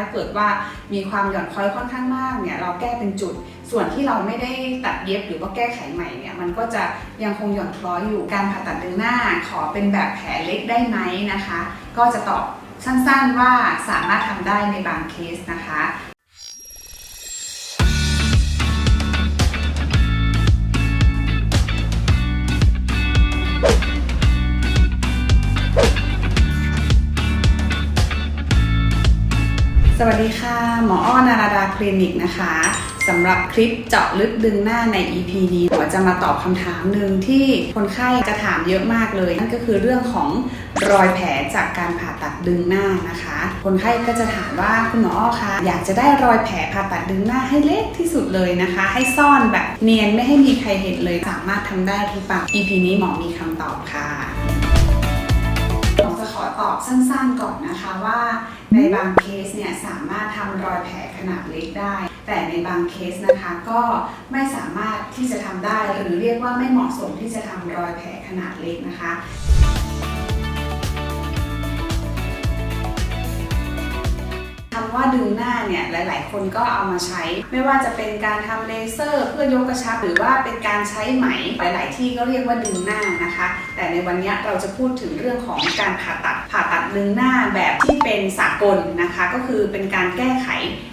ถ้าเกิดว่ามีความหย่อนคล้อยค่อนข้างมากเนี่ยเราแก้เป็นจุด ส่วนที่เราไม่ได้ตัดเย็บหรือว่าแก้ไขใหม่เนี่ยมันก็จะยังคงหย่อนคล้อยอยู่การผ่าตัดดึงหน้าขอเป็นแบบแผลเล็กได้ไหมนะคะ ก็จะตอบสั้นๆว่าสามารถทำได้ในบางเคสนะคะ สวัสดีค่ะ หมออ้อนาราดาคลินิกนะคะสำหรับคลิปเจาะลึกดึงหน้าใน EP นี้หมอจะมาตอบคำถามหนึ่งที่คนไข้จะถามเยอะมากเลย นั่นก็คือเรื่องของรอยแผลจากการผ่าตัดดึงหน้านะคะ คนไข้ก็จะถามว่าคุณหมออ้อคะอยากจะได้รอยแผลผ่าตัดดึงหน้าให้เล็กที่สุดเลยนะคะ ให้ซ่อนแบบเนียนไม่ให้มีใครเห็นเลยสามารถทำได้หรือเปล่า EP นี้หมอมีคำตอบค่ะผมจะ ตอบสั้นๆก่อนนะคะว่า ในบางเคสเนี่ยสามารถทำรอยแผลขนาดเล็กได้ แต่ในบางเคสนะคะก็ไม่สามารถที่จะทำได้หรือเรียกว่าไม่เหมาะสมที่จะทำรอยแผลขนาดเล็กนะคะคำ ว่าดึงหน้าเนี่ยหลาย ๆ คนก็เอามาใช้ ไม่ว่าจะเป็นการทำเลเซอร์ เพื่อยกกระชับหรือว่าเป็นการใช้ไหมหลาย ๆ ที่ก็เรียกว่าดึงหน้านะคะ แต่ในวันนี้เราจะพูดถึงเรื่องของการผ่าตัดผ่าตัดดึงหน้าแบบที่เป็นสากลนะคะ ก็คือเป็นการแก้ไข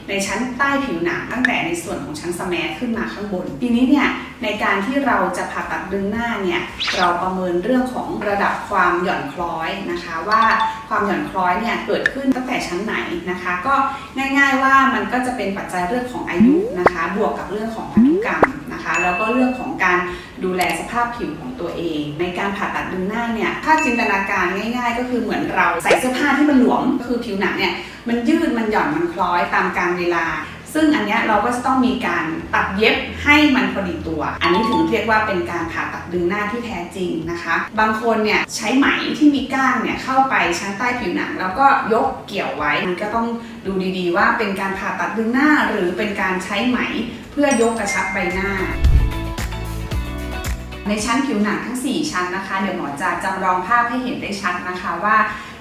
ในชั้นใต้ผิวหนังตั้งแต่ในส่วนของชั้นสแมขึ้นมาข้างบน ทีนี้เนี่ยในการที่เราจะผ่าตัดดึงหน้าเนี่ยเราประเมินเรื่องของระดับความหย่อนคล้อยนะคะ ว่าความหย่อนคล้อยเนี่ยเกิดขึ้นตั้งแต่ชั้นไหนนะคะ ก็ง่าย ๆว่ามันก็จะเป็นปัจจัยเรื่องของอายุนะคะ บวกกับเรื่องของพันธุกรรมนะคะ แล้วก็เรื่องของการดูแลสภาพผิวของตัวเอง ในการผ่าตัดดึงหน้าเนี่ยถ้าจินตนาการง่าย ๆ ก็คือเหมือนเราใส่เสื้อผ้าที่มันหลวมก็คือผิวหนังเนี่ยมันยืดมันหย่อนมันคล้อยตามกาลเวลา ซึ่งอันนี้เราก็จะต้องมีการตัดเย็บให้มันพอดีตัว อันนี้ถึงเรียกว่าเป็นการผ่าตัดดึงหน้าที่แท้จริงนะคะ บางคนเนี่ยใช้ไหมที่มีก้างเนี่ยเข้าไปชั้นใต้ผิวหนัง แล้วก็ยกเกี่ยวไว้ มันก็ต้องดูดีๆ ว่าเป็นการผ่าตัดดึงหน้าหรือเป็นการใช้ไหมเพื่อยกกระชับใบหน้าในชั้นผิวหนังทั้ง 4 ชั้นนะคะ เดี๋ยวหมอจะจำลองภาพให้เห็นได้ชัดนะคะว่า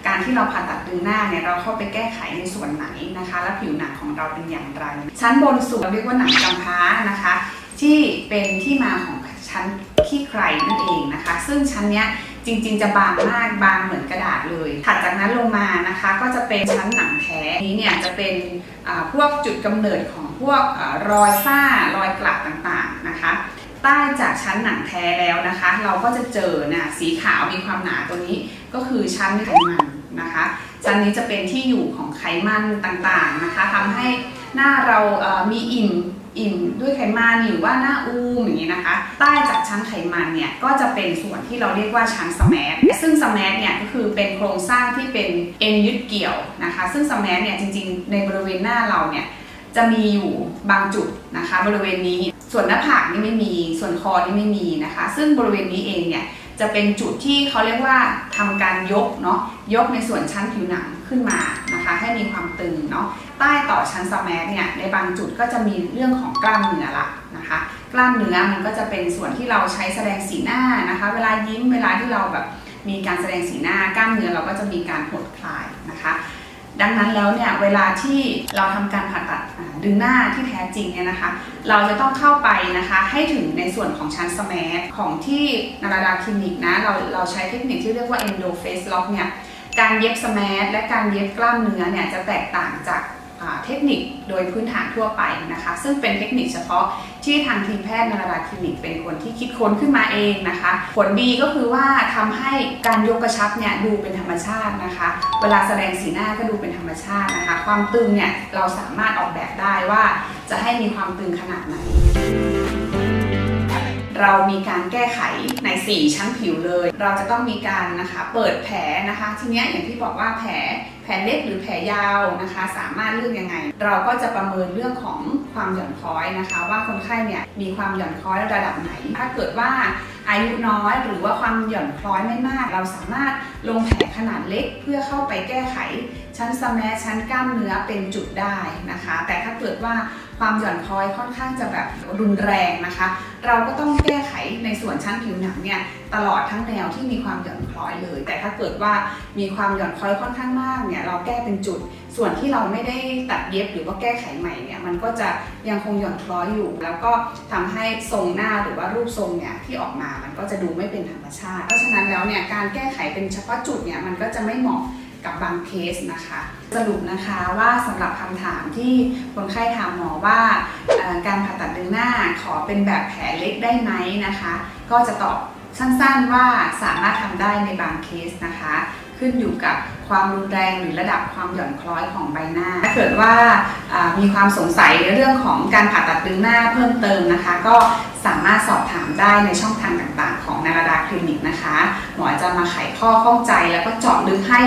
การที่เราผ่าตัดดึงหน้าเนี่ยเราเข้าไปแก้ไขในส่วนไหนนะคะ และผิวหนังของเราเป็นอย่างไร ชั้นบนสุดเราเรียกว่าหนังกำพร้านะคะ ที่เป็นที่มาของชั้นขี้ใครนั่นเองนะคะ ซึ่งชั้นเนี้ยจริงๆ จะบางมากบางเหมือนกระดาษเลย ถัดจากนั้นลงมานะคะ ก็จะเป็นชั้นหนังแท้นี้เนี่ยจะเป็นพวกจุดกำเนิดของพวกอรอยฝ้ารอยกลัดต่างๆนะคะใต้จากชั้นหนังแท้แล้วนะคะ เราก็จะเจอนะสีขาวมีความหนาตัวนี้ก็คือชั้นไขมัน นะคะชั้นนี้จะเป็นที่อยู่ของไขมันต่างๆนะคะทำให้หน้าเรามีอิ่มอิ่มด้วยไขมันหรือว่าหน้าอูมอย่างนี้นะคะ ใต้จากชั้นไขมันเนี่ยก็จะเป็นส่วนที่เราเรียกว่าชั้นสแมทซึ่งสแมทเนี่ยก็คือเป็นโครงสร้างที่เป็นเอ็นยึดเกี่ยวนะคะ ซึ่งสแมทเนี่ยจริงๆ ในบริเวณหน้าเราเนี่ยจะมีอยู่บางจุดนะคะ บริเวณนี้ส่วนหน้าผากนี่ไม่มีส่วนคอนี่ไม่มีนะคะ ซึ่งบริเวณนี้เองเนี่ย จะเป็นจุดที่เขาเรียกว่าทำการยกเนาะยกในส่วนชั้นผิวหนังขึ้นมานะคะ ให้มีความตึงเนาะใต้ต่อชั้นสแมทเนี่ยในบางจุดก็จะมีเรื่องของกล้ามเนื้อละนะคะ กล้ามเนื้อมันก็จะเป็นส่วนที่เราใช้แสดงสีหน้านะคะ เวลายิ้มเวลาที่เราแบบมีการแสดงสีหน้ากล้ามเนื้อเราก็จะมีการหดคลายนะคะ ดังนั้นแล้วเนี่ยเวลาที่เราทำการผ่าตัดดึงหน้าที่แท้จริงเนี่ยนะคะ เราจะต้องเข้าไปนะคะให้ถึงในส่วนของชั้นสแมทของที่นาราดาคลินิกนะเราเราใช้เทคนิคที่เรียกว่า endo face lock เนี่ยการเย็บสแมทและการเย็บกล้ามเนื้อเนี่ยจะแตกต่างจาก เทคนิคโดยพื้นฐานทั่วไปนะคะ ซึ่งเป็นเทคนิคเฉพาะที่ทางทีมแพทย์นาราดาคลินิกเป็นคนที่คิดค้นขึ้นมาเองนะคะ ผลดีก็คือว่าทำให้การยกกระชับเนี่ยดูเป็นธรรมชาตินะคะ เวลาแสดงสีหน้าก็ดูเป็นธรรมชาตินะคะ ความตึงเนี่ยเราสามารถออกแบบได้ว่าจะให้มีความตึงขนาดไหน เรามีการแก้ไขใน 4 ชั้นผิวเลย เราจะต้องมีการนะคะเปิดแผลนะคะ ทีนี้อย่างที่บอกว่าแผลแผลเล็กหรือแผลยาวนะคะ สามารถเลือกยังไง เราก็จะประเมินเรื่องของความหย่อนคล้อยนะคะ ว่าคนไข้เนี่ยมีความหย่อนคล้อยระดับไหน ถ้าเกิดว่า อายุน้อยหรือว่าความหย่อนคล้อยไม่มาก เราสามารถลงแผลขนาดเล็กเพื่อเข้าไปแก้ไข ชั้นสแมชั้นกล้ามเนื้อเป็นจุดได้นะคะ แต่ถ้าเกิดว่าความหย่อนคล้อยค่อนข้างจะแบบรุนแรงนะคะ เราก็ต้องแก้ไขในส่วนชั้นผิวหนังเนี่ยตลอดทั้งแนวที่มีความหย่อนคล้อยเลย แต่ถ้าเกิดว่ามีความหย่อนคล้อยค่อนข้างมากเนี่ยเราแก้เป็นจุด ส่วนที่เราไม่ได้ตัดเย็บหรือว่าแก้ไขใหม่เนี่ยมันก็จะยังคงหย่อนคล้อยอยู่ แล้วก็ทำให้ทรงหน้าหรือว่ารูปทรงเนี่ยที่ออกมามันก็จะดูไม่เป็นธรรมชาติ เพราะฉะนั้นแล้วเนี่ยการแก้ไขเป็นเฉพาะจุดเนี่ยมันก็จะไม่เหมาะกับบางเคสนะคะ สรุปนะคะว่าสำหรับคำถามที่คนไข้ถามหมอว่าการผ่าตัดดึงหน้าขอเป็นแบบแผลเล็กได้ไหมนะคะ ก็จะตอบสั้นๆว่าสามารถทำได้ในบางเคสนะคะ ขึ้นอยู่กับความรุนแรงหรือระดับความหย่อนคล้อยของใบหน้า ถ้าเกิดว่ามีความสงสัยในเรื่องของการผ่าตัดดึงหน้าเพิ่มเติมนะคะ ก็สามารถสอบถามได้ในช่องทางต่างๆ ของนาราดาคลินิกนะคะ หมอจะมาไขข้อข้องใจแล้วก็เจาะลึกให้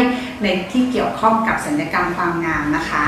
ในที่เกี่ยวข้องกับสัญญกรรมความงามนะคะ